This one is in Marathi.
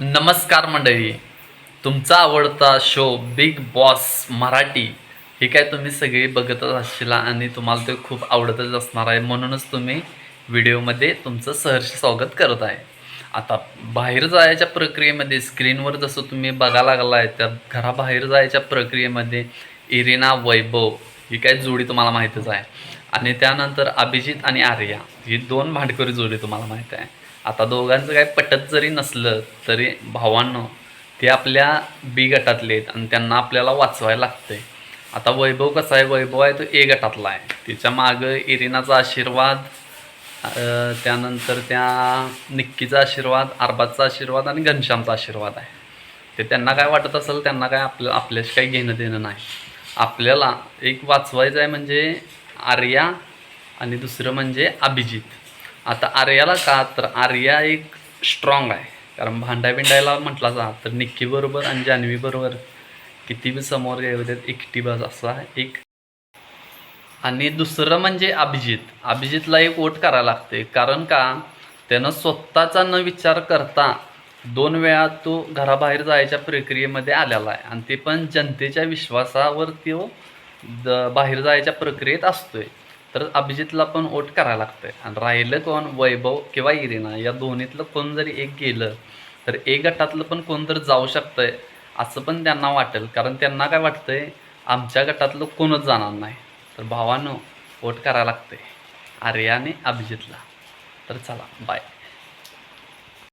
नमस्कार मंडळी. तुमचा आवडता शो बिग बॉस मराठी हे काय तुम्ही सगळे बघतच असशील आणि तुम्हाला ते खूप आवडतच असणार आहे. म्हणूनच तुम्ही व्हिडिओमध्ये तुमचं सहर्ष स्वागत करत आहे. आता बाहेर जायच्या प्रक्रियेमध्ये स्क्रीनवर जसं तुम्ही बघा लागला आहे त्या घराबाहेर जायच्या प्रक्रियेमध्ये इरिना वैभव ही काय जोडी तुम्हाला माहीतच आहे. आणि त्यानंतर अभिजित आणि आर्या ही दोन भांडकरी जोडी तुम्हाला माहीत आहे. आता दोघांचं काय पटत जरी नसलं तरी भावांनो ते आपल्या बी गटातले आहेत आणि त्यांना आपल्याला वाचवायला लागतंय. आता वैभव कसा आहे? वैभव आहे तो ए गटातला आहे. तिच्या मागं इरिनाचा आशीर्वाद त्यानंतर त्या निक्कीचा आशीर्वाद अरबाजचा आशीर्वाद आणि घनश्यामचा आशीर्वाद आहे. ते त्यांना काय वाटत असेल त्यांना काय आपलं आपल्याशी काही घेणं देणं नाही. आपल्याला एक वाचवायचं आहे म्हणजे आर्या आणि दुसरं म्हणजे अभिजित. आता आर्याला का? तर आर्या एक स्ट्रॉंग आहे. कारण भांडा बिंडायला म्हटला जा तर निक्कीबरोबर आणि जान्हवीबरोबर किती बी समोर येऊ देत एकटी बस असा एक. आणि दुसरं म्हणजे अभिजित. अभिजितला एक वोट करायला लागते. कारण का? त्यानं स्वतःचा न विचार करता दोन वेळा तो घराबाहेर जायच्या प्रक्रियेमध्ये आलेला आहे. आणि ते पण जनतेच्या विश्वासावर तो हो, द बाहेर जायच्या प्रक्रियेत असतोय. तर अभिजितला पण वोट करायला लागतंय. आणि राहिलं कोण? वैभव किंवा इरिना. या दोन्हीतलं कोण जरी एक गेलं तर एक गटातलं पण कोण तर जाऊ शकतंय असं पण त्यांना वाटेल. कारण त्यांना काय वाटतंय आमच्या गटातलं कोणच जाणार नाही. तर भावानं वोट करायला लागतंय. आर्याने आणि अभिजितला. तर चला बाय